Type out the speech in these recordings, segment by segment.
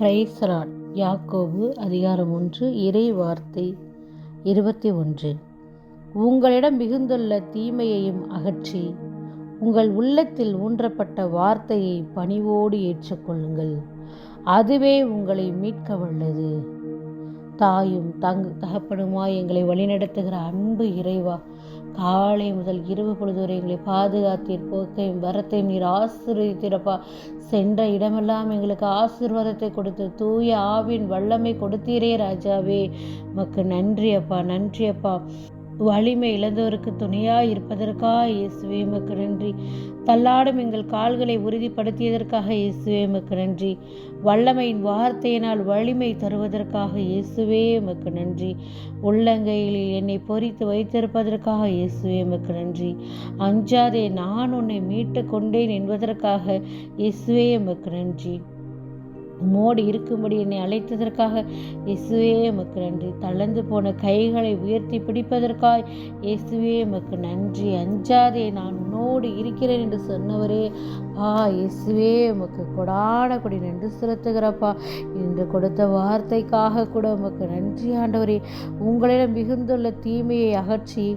பிரைசராட் யாக்கோபு அதிகாரம் ஒன்று இறை வார்த்தை இருபத்தி ஒன்று. உங்களிடம் மிகுந்துள்ள தீமையையும் அகற்றி உங்கள் உள்ளத்தில் ஊன்றப்பட்ட வார்த்தையை பணிவோடு ஏற்றுக்கொள்ளுங்கள். அதுவே உங்களை மீட்க வல்லது. தாயும் தங் தகப்பனுமாய் எங்களை வழிநடத்துகிற அன்பு இறைவா காலை முதல் இரவு பொழுது வரை எங்களை பாதுகாத்தீர் போக்கையும் வரத்தையும் நீர் ஆசீர்வதித்திரப்பா. சென்ற இடமெல்லாம் எங்களுக்கு ஆசீர்வாதத்தை கொடுத்து தூய ஆவின் வல்லமை கொடுத்தீரே ராஜாவே. உமக்கு நன்றி அப்பா நன்றி அப்பா வலிமை இழந்தவருக்கு துணையாக இருப்பதற்காக இயேசுவே உமக்கு நன்றி. தள்ளாடும் எங்கள் கால்களை உறுதிப்படுத்தியதற்காக இயேசுவே உமக்கு நன்றி. வல்லமையின் வார்த்தையினால் வலிமை தருவதற்காக இயேசுவே உமக்கு நன்றி. உள்ளங்கையில் என்னை பொறித்து வைத்திருப்பதற்காக இயேசுவே உமக்கு நன்றி. அஞ்சாதே நான் உன்னை மீட்டு கொண்டேன் என்பதற்காக இயேசுவே உமக்கு நன்றி. உம்மோடு இருக்கும்படி என்னை அழைத்ததற்காக இயேசுவே எமக்கு நன்றி. தளர்ந்து போன கைகளை உயர்த்தி பிடிப்பதற்காய் இயேசுவே எமக்கு நன்றி. அஞ்சாதே நான் உன்னோடு இருக்கிறேன் என்று சொன்னவரே. ஆ இயேசுவே உமக்கு கொடான கொடி நன்றி செலுத்துகிறப்பா. இன்று கொடுத்த வார்த்தைக்காக கூட உமக்கு நன்றி ஆண்டவரே. உங்களிடம் மிகுந்துள்ள தீமையை அகற்றி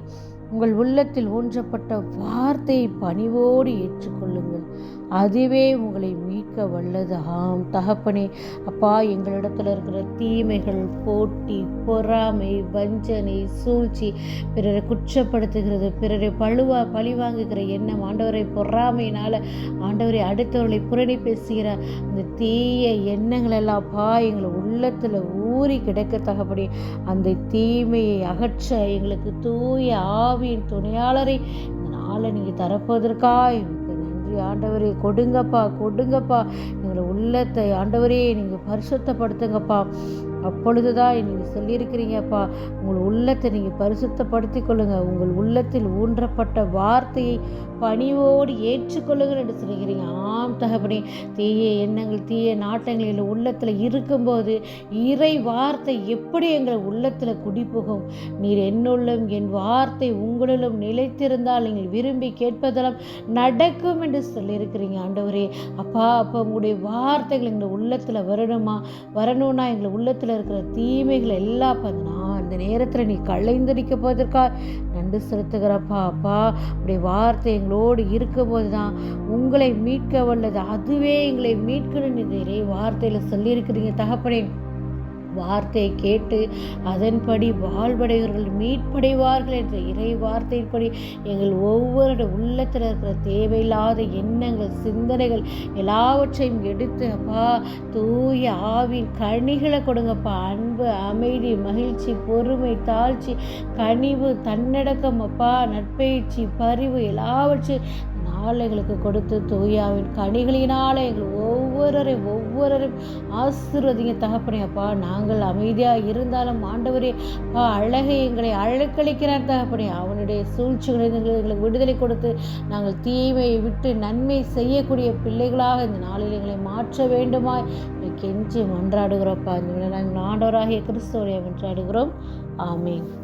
உங்கள் உள்ளத்தில் ஊன்றப்பட்ட வார்த்தையை பணிவோடு ஏற்றுக்கொள்ளுங்கள். அதுவே உங்களை மீட்க வல்லது ஆம் தகப்பனே அப்பா எங்களிடத்தில் இருக்கிற தீமைகள் போட்டி பொறாமை வஞ்சனை சூழ்ச்சி பிறரை குற்றப்படுத்துகிறது பிறரை பழுவா பழி வாங்குகிற எண்ணம் ஆண்டவரை பொறாமையினால் ஆண்டவரை அடுத்தவர்களை புரணி பேசுகிற அந்த தீய எண்ணங்கள் எல்லாம் அப்பா எங்களை உள்ளத்தில் ஊறி கிடக்க தகப்படி அந்த தீமையை அகற்ற எங்களுக்கு தூய ஆவியின் துணையாளரை இந்த நாளை நீங்கள் தரப்போவதற்காய் நன்றி. ஆண்டவரே கொடுங்கப்பா கொடுங்கப்பா. எங்களை உள்ளத்தை ஆண்டவரே நீங்கள் பரிசுத்தப்படுத்துங்கப்பா. அப்பொழுதுதான் நீங்கள் சொல்லியிருக்கிறீங்கப்பா. உங்கள் உள்ளத்தை நீங்கள் பரிசுத்தப்படுத்தி கொள்ளுங்க உங்கள் உள்ளத்தில் ஊன்றப்பட்ட வார்த்தையை பணிவோடு ஏற்றுக்கொள்ளுங்கள் என்று சொல்லுகிறீங்க. ஆம் தகப்பனே. தீய எண்ணங்கள் தீய நாட்டங்கள் எங்கள் உள்ளத்தில் இருக்கும்போது இறை வார்த்தை எப்படி எங்கள் உள்ளத்தில் குடிபுகும்? நீர் என்னுள்ளும் என் வார்த்தை உங்களிலும் நிலைத்திருந்தால் நீங்கள் விரும்பி கேட்பதெல்லாம் நடக்கும் என்று சொல்லியிருக்கிறீங்க. ஆண்டவரே அப்பா அப்போ உங்களுடைய வார்த்தைகள் எங்கள் உள்ளத்தில் வரணுமா? வரணும்னா எங்கள் உள்ளத்தில் இருக்கிற தீமைகள் எல்லாம் பார்த்தினா அந்த நேரத்தில் நீ களைந்தடிக்க போவதற்காக நண்டு செலுத்துகிறப்பா அப்பா அப்படி வார்த்தை எங்களோடு இருக்கும்போது தான் உங்களை மீட்க வல்லது. அதுவே எங்களை மீட்கணும்னு இதை வார்த்தையில் சொல்லியிருக்கிறீங்க தகப்பனே. வார்த்தையை கேட்டு அதன்படி வாழ்வடைவர்கள் மீட்படைவார்கள் என்ற இறை வார்த்தையின்படி எங்கள் ஒவ்வொரு உள்ளத்தில் இருக்கிற தேவையில்லாத எண்ணங்கள் சிந்தனைகள் எல்லாவற்றையும் எடுத்து அப்பா தூய ஆவின் கனிகளை கொடுங்கப்பா. அன்பு அமைதி மகிழ்ச்சி பொறுமை தாழ்ச்சி கனிவு தன்னடக்கம் அப்பா நட்பயிற்சி பரிவு எல்லாவற்றையும் நாள் எங்களுக்கு கொடுத்து தூயாவின் கனிகளினால எங்கள் ஒவ்வொருவரையும் ஒவ்வொருவரையும் ஆசிர்வதிங்க. தகப்பனே அப்பா நாங்கள் அமைதியாக இருந்தாலும் ஆண்டவரே அப்பா அழகை எங்களை அழக்கழிக்கிறார் தகப்பனே. அவனுடைய சூழ்ச்சிகளை எங்களுக்கு விடுதலை கொடுத்து நாங்கள் தீமையை விட்டு நன்மை செய்யக்கூடிய பிள்ளைகளாக இந்த நாளில் எங்களை மாற்ற வேண்டுமாய். கெஞ்சி மன்றாடுகிறோப்பா இந்த நாங்கள் ஆண்டவராகிய கிறிஸ்துவரை மன்றாடுகிறோம். ஆமீன்.